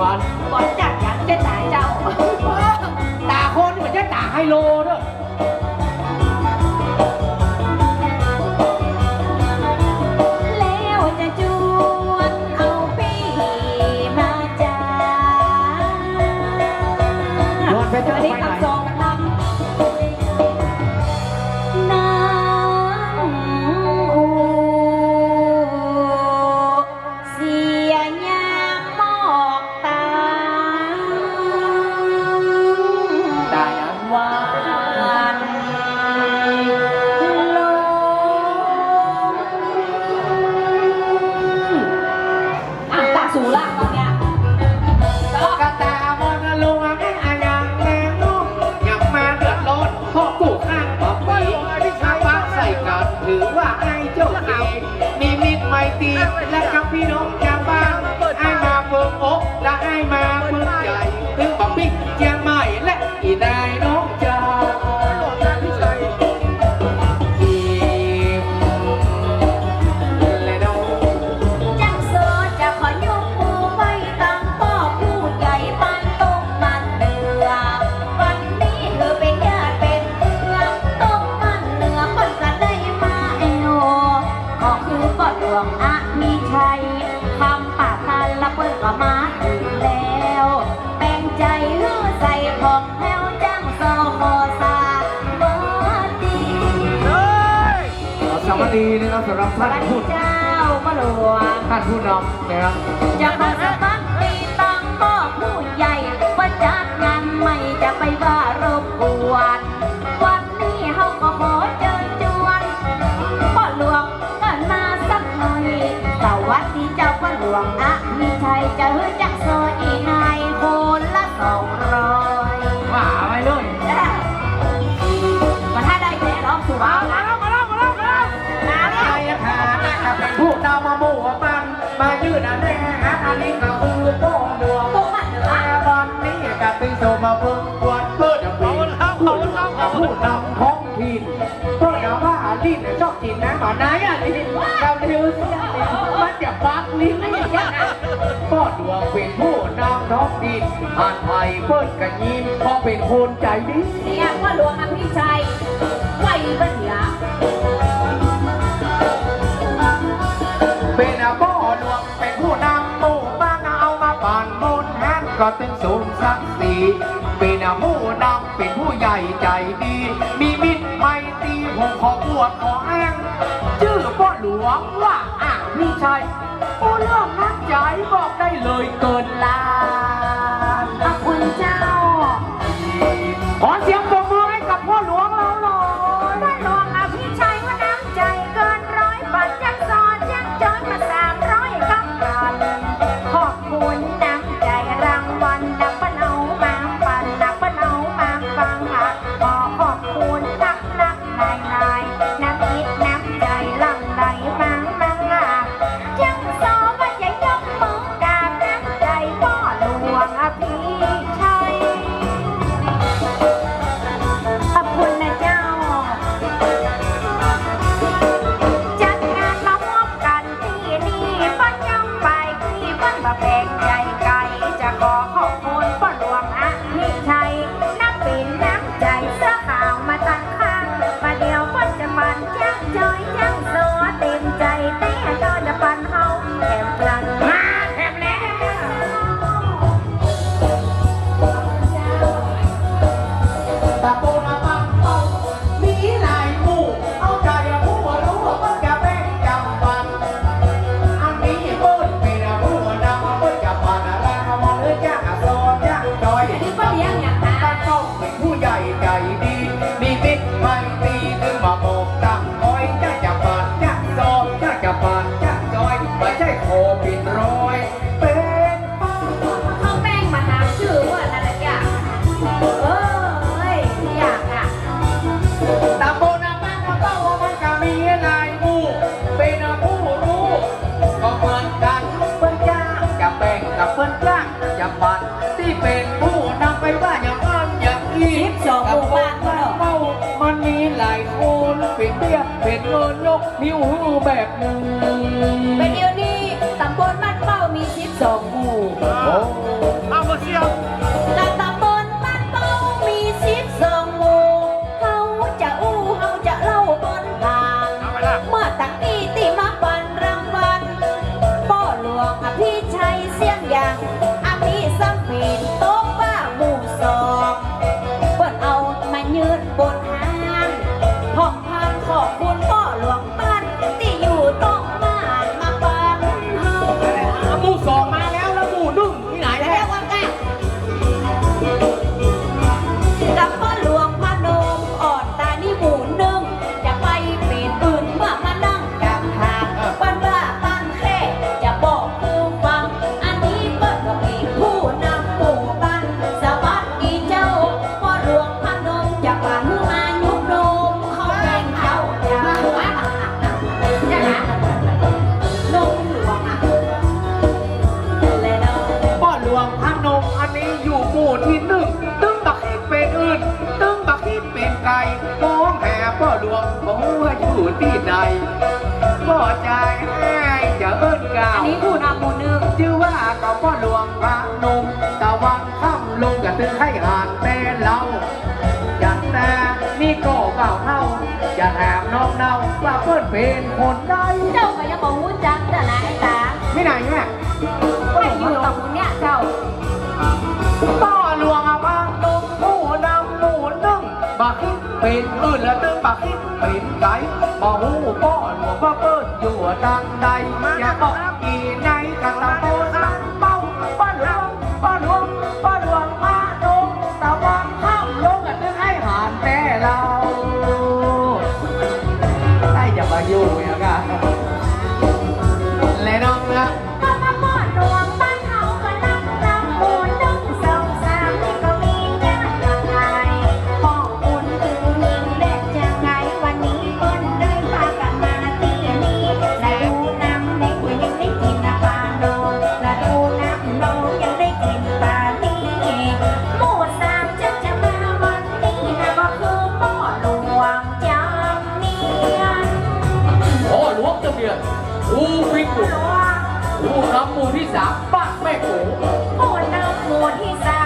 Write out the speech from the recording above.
ก้อนก่อนจากยาเส้นตายเจ้า ตาโคนเหมือนจะตาไฮโล ตีและกับพี่น้องชาวบ้านไอ้มาเฟิงอกและ ชัยคำปากทันละเปิ้ลก็มาถึงแล้วแบ่งใจเฮือใส่ของแถวจังโซโมซาเบอร์ดีสวัสดีนะครับสำหรับสท่านวัสดีผู้เจ้าก็หลวงท่านผู้นำนะครับ จะขอสมัค อหลวงอะมีชัยจะฮือจักซอยอีนายคนละสองร้อยว่าไปเลยมาถ้าได้แน่ร้องถูกเอามาละแล้วมาแล้วมาแล้วมาแล้วมาใครแล้วฐานะเป็นผู้นำมาหมู่ปันมายืดอันแน่อันนี้ก็คือโป้ดวงตุ้มมันเหนือตอนนี้กับติโซมาเพิ่ง ลิ้นชอบกินนะหมาไหนอะลิ้นเราเลือเสียมันจะปักลิ้นไม่ยังพ่อดวงเป็นผู้นำท้องถิ่นอ่านไทยเพิ่นกันยิ้มเพราะเป็นคนใจดีเนี่ยพ่อหลวงอภิชัยไหวบันเหนือเป็นอาพ่อหลวงเป็นผู้นำหมู่บ้านเอามาป่านบุญแฮนก็เป็นศูนย์ศักดิ์ศรีเป็นอาผู้นำเป็นผู้ใหญ่ใจดี มีมิตรไมตรีผมขอบ วชขอแอ้งชื่อพ่อหลวงว่าอะพี่ชัยผู้เรื่องนักใจบอกได้เลยเกินลา สิบานก็เหรอเป้ามันมีหลายคนเป็นเบี้ยเป็นเงินยกนิ้วหูแบบหนึ่งเป็นเดียวนี้ตำบลบ้านเป้ามีสิบสองหมู่โอ้แต่ต บอกว่าอยู่ที่ใดบ่ใจให้จะเอิ้นกาอันวนี้ผู้นำหมู่หนึ่งชื่อว่าก็พ่อหลวงพระนมตะวันค่ำลงกับตึงให้หานแต่เราจัดแต่นี่ก็เก่าเท่าจะแถมน้องเนาว่าเพื่อนเป็นคนใดเจ้าก็ยังบอกรู้จักแต่ไหนตาไม่ไหนแม่ ไม่อยู่กับหมู่เนี่ยเจ้าพ่อ เป็นอื่นและตึงบักคิดเป็นไก่บ่หูพ่อหลวงพ่อเปิ้นอยู่ดังใดอย่าบอกอีในกลางโตสันเป้าพ่อหลวงพ่อหลวงพ่อหลวงพระนมตะวันค่ำลงกับตึงให้หานแต่เราได้จะมาอยู่เนี่ยกัน เนียนผู้ฟิกบุกหลวงผู้นำหมูที่สามป้าแม่โขหมูหนึ่งหมูที่สา